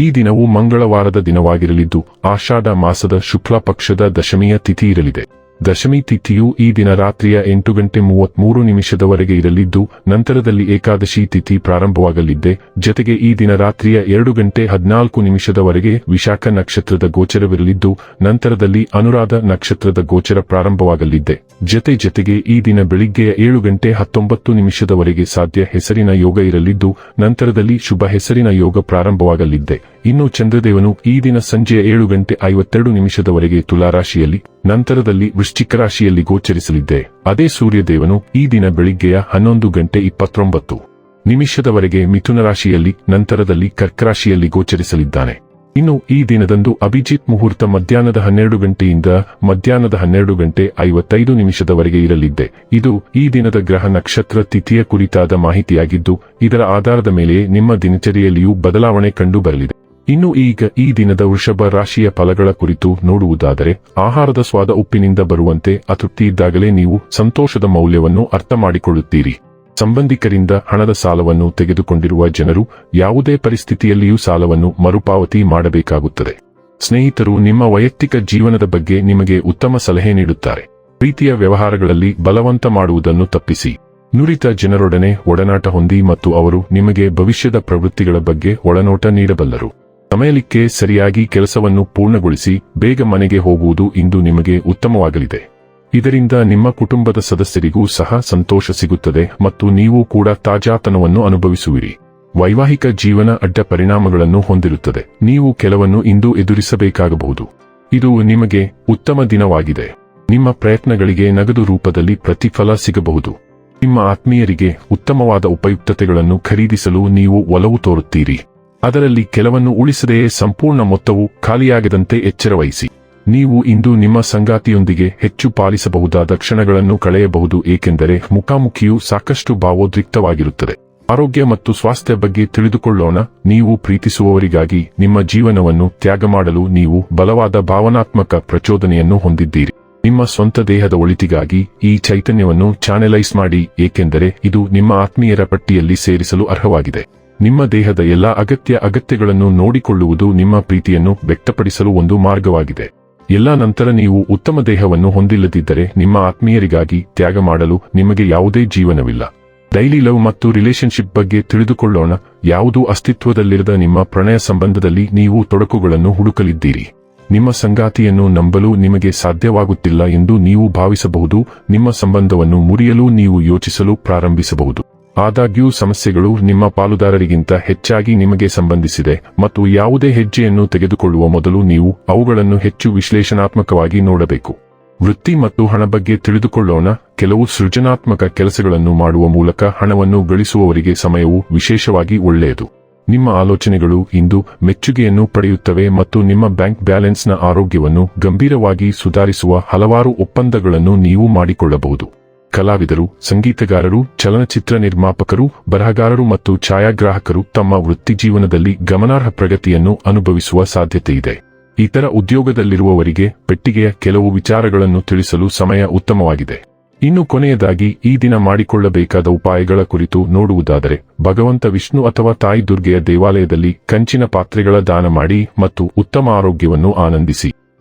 ಈ ದಿನವು ಮಂಗಳವಾರದ ದಿನವಾಗಿರಲಿದ್ದು, ಆಷಾಢ ಮಾಸದ ಶುಕ್ಲ ಪಕ್ಷದ ದಶಮಿಯ ತಿಥಿ ಇರಲಿದೆ. ದಶಮಿ ತಿಥಿಯು ಈ ದಿನ ರಾತ್ರಿಯ ಎಂಟು ಗಂಟೆ ಮೂವತ್ಮೂರು ನಿಮಿಷದವರೆಗೆ ಇರಲಿದ್ದು, ನಂತರದಲ್ಲಿ ಏಕಾದಶಿ ತಿಥಿ ಪ್ರಾರಂಭವಾಗಲಿದ್ದೆ. ಜತೆಗೆ ಈ ದಿನ ರಾತ್ರಿಯ ಎರಡು ಗಂಟೆ ಹದಿನಾಲ್ಕು ನಿಮಿಷದವರೆಗೆ ವಿಶಾಖ ನಕ್ಷತ್ರದ ಗೋಚರವಿರಲಿದ್ದು, ನಂತರದಲ್ಲಿ ಅನುರಾಧ ನಕ್ಷತ್ರದ ಗೋಚರ ಪ್ರಾರಂಭವಾಗಲಿದ್ದೆ. ಜತೆ ಜತೆಗೆ ಈ ದಿನ ಬೆಳಿಗ್ಗೆಯ ಏಳು ಗಂಟೆ ಹತ್ತೊಂಬತ್ತು ನಿಮಿಷದವರೆಗೆ ಸಾಧ್ಯ ಹೆಸರಿನ ಯೋಗ ಇರಲಿದ್ದು, ನಂತರದಲ್ಲಿ ಶುಭ ಹೆಸರಿನ ಯೋಗ ಪ್ರಾರಂಭವಾಗಲಿದ್ದೆ ಇನ್ನು ಚಂದ್ರದೇವನು ಈ ದಿನ ಸಂಜೆಯ ಏಳು ಗಂಟೆ ಐವತ್ತೆರಡು ನಿಮಿಷದವರೆಗೆ ತುಲಾರಾಶಿಯಲ್ಲಿ, ನಂತರದಲ್ಲಿ ವೃಶ್ಚಿಕ ರಾಶಿಯಲ್ಲಿ ಗೋಚರಿಸಲಿದ್ದೆ ಅದೇ ಸೂರ್ಯದೇವನು ಈ ದಿನ ಬೆಳಿಗ್ಗೆಯ ಹನ್ನೊಂದು ಗಂಟೆ ಇಪ್ಪತ್ತೊಂಬತ್ತು ನಿಮಿಷದವರೆಗೆ ಮಿಥುನ ರಾಶಿಯಲ್ಲಿ, ನಂತರದಲ್ಲಿ ಕರ್ಕರಾಶಿಯಲ್ಲಿ ಗೋಚರಿಸಲಿದ್ದಾನೆ. ಇನ್ನು ಈ ದಿನದಂದು ಅಭಿಜಿತ್ ಮುಹೂರ್ತ ಮಧ್ಯಾಹ್ನದ ಹನ್ನೆರಡು ಗಂಟೆಯಿಂದ ಮಧ್ಯಾಹ್ನದ ಹನ್ನೆರಡು ಗಂಟೆ ಐವತ್ತೈದು ನಿಮಿಷದವರೆಗೆ ಇರಲಿದ್ದೆ ಇದು ಈ ದಿನದ ಗ್ರಹ ನಕ್ಷತ್ರ ತಿಥಿಯ ಕುರಿತಾದ ಮಾಹಿತಿಯಾಗಿದ್ದು, ಇದರ ಆಧಾರದ ಮೇಲೆ ನಿಮ್ಮ ದಿನಚರಿಯಲ್ಲಿಯೂ ಬದಲಾವಣೆ ಕಂಡು ಬರಲಿದೆ ಇನ್ನು ಈಗ ಈ ದಿನದ ವೃಷಭ ರಾಶಿಯ ಫಲಗಳ ಕುರಿತು ನೋಡುವುದಾದರೆ, ಆಹಾರದ ಸ್ವಾದ ಉಪ್ಪಿನಿಂದ ಬರುವಂತೆ ಅತೃಪ್ತಿ ಇದ್ದಾಗಲೇ ನೀವು ಸಂತೋಷದ ಮೌಲ್ಯವನ್ನು ಅರ್ಥ ಮಾಡಿಕೊಳ್ಳುತ್ತೀರಿ. ಸಂಬಂಧಿಕರಿಂದ ಹಣದ ಸಾಲವನ್ನು ತೆಗೆದುಕೊಂಡಿರುವ ಜನರು ಯಾವುದೇ ಪರಿಸ್ಥಿತಿಯಲ್ಲಿಯೂ ಸಾಲವನ್ನು ಮರುಪಾವತಿ ಮಾಡಬೇಕಾಗುತ್ತದೆ. ಸ್ನೇಹಿತರು ನಿಮ್ಮ ವೈಯಕ್ತಿಕ ಜೀವನದ ಬಗ್ಗೆ ನಿಮಗೆ ಉತ್ತಮ ಸಲಹೆ ನೀಡುತ್ತಾರೆ. ಪ್ರೀತಿಯ ವ್ಯವಹಾರಗಳಲ್ಲಿ ಬಲವಂತ ಮಾಡುವುದನ್ನು ತಪ್ಪಿಸಿ. ನುರಿತ ಜನರೊಡನೆ ಒಡನಾಟ ಹೊಂದಿ ಮತ್ತು ಅವರು ನಿಮಗೆ ಭವಿಷ್ಯದ ಪ್ರವೃತ್ತಿಗಳ ಬಗ್ಗೆ ಒಳನೋಟ ನೀಡಬಲ್ಲರು. ಸಮಯಲಿಕ್ಕೆ ಸರಿಯಾಗಿ ಕೆಲಸವನ್ನು ಪೂರ್ಣಗೊಳಿಸಿ ಬೇಗ ಮನೆಗೆ ಹೋಗುವುದು ಇಂದು ನಿಮಗೆ ಉತ್ತಮವಾಗಲಿದೆ. ಇದರಿಂದ ನಿಮ್ಮ ಕುಟುಂಬದ ಸದಸ್ಯರಿಗೂ ಸಹ ಸಂತೋಷ ಸಿಗುತ್ತದೆ ಮತ್ತು ನೀವು ಕೂಡ ತಾಜಾತನವನ್ನು ಅನುಭವಿಸುವಿರಿ. ವೈವಾಹಿಕ ಜೀವನ ಅಡ್ಡ ಪರಿಣಾಮಗಳನ್ನು ಹೊಂದಿರುತ್ತದೆ. ನೀವು ಕೆಲವನ್ನು ಇಂದು ಎದುರಿಸಬೇಕಾಗಬಹುದು. ಇದು ನಿಮಗೆ ಉತ್ತಮ ದಿನವಾಗಿದೆ. ನಿಮ್ಮ ಪ್ರಯತ್ನಗಳಿಗೆ ನಗದು ರೂಪದಲ್ಲಿ ಪ್ರತಿಫಲ ಸಿಗಬಹುದು. ನಿಮ್ಮ ಆತ್ಮೀಯರಿಗೆ ಉತ್ತಮವಾದ ಉಪಯುಕ್ತತೆಗಳನ್ನು ಖರೀದಿಸಲು ನೀವು ಒಲವು ತೋರುತ್ತೀರಿ. ಅದರಲ್ಲಿ ಕೆಲವನ್ನು ಉಳಿಸದೆಯೇ ಸಂಪೂರ್ಣ ಮೊತ್ತವು ಖಾಲಿಯಾಗದಂತೆ ಎಚ್ಚರವಹಿಸಿ. ನೀವು ಇಂದು ನಿಮ್ಮ ಸಂಗಾತಿಯೊಂದಿಗೆ ಹೆಚ್ಚು ಪಾಲಿಸಬಹುದಾದ ಕ್ಷಣಗಳನ್ನು ಕಳೆಯಬಹುದು, ಏಕೆಂದರೆ ಮುಖಾಮುಖಿಯು ಸಾಕಷ್ಟು ಭಾವೋದ್ರಿಕ್ತವಾಗಿರುತ್ತದೆ. ಆರೋಗ್ಯ ಮತ್ತು ಸ್ವಾಸ್ಥ್ಯ ಬಗ್ಗೆ ತಿಳಿದುಕೊಳ್ಳೋಣ. ನೀವು ಪ್ರೀತಿಸುವವರಿಗಾಗಿ ನಿಮ್ಮ ಜೀವನವನ್ನು ತ್ಯಾಗ ಮಾಡಲು ನೀವು ಬಲವಾದ ಭಾವನಾತ್ಮಕ ಪ್ರಚೋದನೆಯನ್ನು ಹೊಂದಿದ್ದೀರಿ. ನಿಮ್ಮ ಸ್ವಂತ ದೇಹದ ಒಳಿತಿಗಾಗಿ ಈ ಚೈತನ್ಯವನ್ನು ಚಾನೆಲೈಸ್ ಮಾಡಿ, ಏಕೆಂದರೆ ಇದು ನಿಮ್ಮ ಆತ್ಮೀಯರ ಪಟ್ಟಿಯಲ್ಲಿ ಸೇರಿಸಲು ಅರ್ಹವಾಗಿದೆ. ನಿಮ್ಮ ದೇಹದ ಎಲ್ಲಾ ಅಗತ್ಯ ಅಗತ್ಯಗಳನ್ನು ನೋಡಿಕೊಳ್ಳುವುದು ನಿಮ್ಮ ಪ್ರೀತಿಯನ್ನು ವ್ಯಕ್ತಪಡಿಸಲು ಒಂದು ಮಾರ್ಗವಾಗಿದೆ. ಎಲ್ಲ ನಂತರ ನೀವು ಉತ್ತಮ ದೇಹವನ್ನು ಹೊಂದಿಲ್ಲದಿದ್ದರೆ ನಿಮ್ಮ ಆತ್ಮೀಯರಿಗಾಗಿ ತ್ಯಾಗ ಮಾಡಲು ನಿಮಗೆ ಯಾವುದೇ ಜೀವನವಿಲ್ಲ. ಡೈಲಿ ಲವ್ ಮತ್ತು ರಿಲೇಶನ್ಶಿಪ್ ಬಗ್ಗೆ ತಿಳಿದುಕೊಳ್ಳೋಣ. ಯಾವುದೂ ಅಸ್ತಿತ್ವದಲ್ಲಿರದ ನಿಮ್ಮ ಪ್ರಣಯ ಸಂಬಂಧದಲ್ಲಿ ನೀವು ತೊಡಕುಗಳನ್ನು ಹುಡುಕಲಿದ್ದೀರಿ. ನಿಮ್ಮ ಸಂಗಾತಿಯನ್ನು ನಂಬಲು ನಿಮಗೆ ಸಾಧ್ಯವಾಗುತ್ತಿಲ್ಲ ಎಂದು ನೀವು ಭಾವಿಸಬಹುದು. ನಿಮ್ಮ ಸಂಬಂಧವನ್ನು ಮುರಿಯಲು ನೀವು ಯೋಚಿಸಲು ಪ್ರಾರಂಭಿಸಬಹುದು. ಆದಾಗ್ಯೂ ಸಮಸ್ಯೆಗಳು ನಿಮ್ಮ ಪಾಲುದಾರರಿಗಿಂತ ಹೆಚ್ಚಾಗಿ ನಿಮಗೆ ಸಂಬಂಧಿಸಿದೆ ಮತ್ತು ಯಾವುದೇ ಹೆಜ್ಜೆಯನ್ನು ತೆಗೆದುಕೊಳ್ಳುವ ಮೊದಲು ನೀವು ಅವುಗಳನ್ನು ಹೆಚ್ಚು ವಿಶ್ಲೇಷಣಾತ್ಮಕವಾಗಿ ನೋಡಬೇಕು. ವೃತ್ತಿ ಮತ್ತು ಹಣ ಬಗ್ಗೆ ತಿಳಿದುಕೊಳ್ಳೋಣ, ಕೆಲವು ಸೃಜನಾತ್ಮಕ ಕೆಲಸಗಳನ್ನು ಮಾಡುವ ಮೂಲಕ ಹಣವನ್ನು ಗಳಿಸುವವರಿಗೆ ಸಮಯವು ವಿಶೇಷವಾಗಿ ಒಳ್ಳೆಯದು. ನಿಮ್ಮ ಆಲೋಚನೆಗಳು ಇಂದು ಮೆಚ್ಚುಗೆಯನ್ನು ಪಡೆಯುತ್ತವೆ ಮತ್ತು ನಿಮ್ಮ ಬ್ಯಾಂಕ್ ಬ್ಯಾಲೆನ್ಸ್ನ ಆರೋಗ್ಯವನ್ನು ಗಂಭೀರವಾಗಿ ಸುಧಾರಿಸುವ ಹಲವಾರು ಒಪ್ಪಂದಗಳನ್ನು ನೀವು ಮಾಡಿಕೊಳ್ಳಬಹುದು. ಕಲಾವಿದರು, ಸಂಗೀತಗಾರರು, ಚಲನಚಿತ್ರ ನಿರ್ಮಾಪಕರು, ಬರಹಗಾರರು ಮತ್ತು ಛಾಯಾಗ್ರಾಹಕರು ತಮ್ಮ ವೃತ್ತಿಜೀವನದಲ್ಲಿ ಗಮನಾರ್ಹ ಪ್ರಗತಿಯನ್ನು ಅನುಭವಿಸುವ ಸಾಧ್ಯತೆಯಿದೆ ಇತರ ಉದ್ಯೋಗದಲ್ಲಿರುವವರಿಗೆ ಪೆಟ್ಟಿಗೆಯ ಕೆಲವು ವಿಚಾರಗಳನ್ನು ತಿಳಿಸಲು ಸಮಯ ಉತ್ತಮವಾಗಿದೆ. ಇನ್ನು ಕೊನೆಯದಾಗಿ, ಈ ದಿನ ಮಾಡಿಕೊಳ್ಳಬೇಕಾದ ಉಪಾಯಗಳ ಕುರಿತು ನೋಡುವುದಾದರೆ, ಭಗವಂತ ವಿಷ್ಣು ಅಥವಾ ತಾಯಿ ದುರ್ಗೆಯ ದೇವಾಲಯದಲ್ಲಿ ಕಂಚಿನ ಪಾತ್ರೆಗಳ ದಾನ ಮಾಡಿ ಮತ್ತು ಉತ್ತಮ ಆರೋಗ್ಯವನ್ನು ಆನಂದಿಸಿ.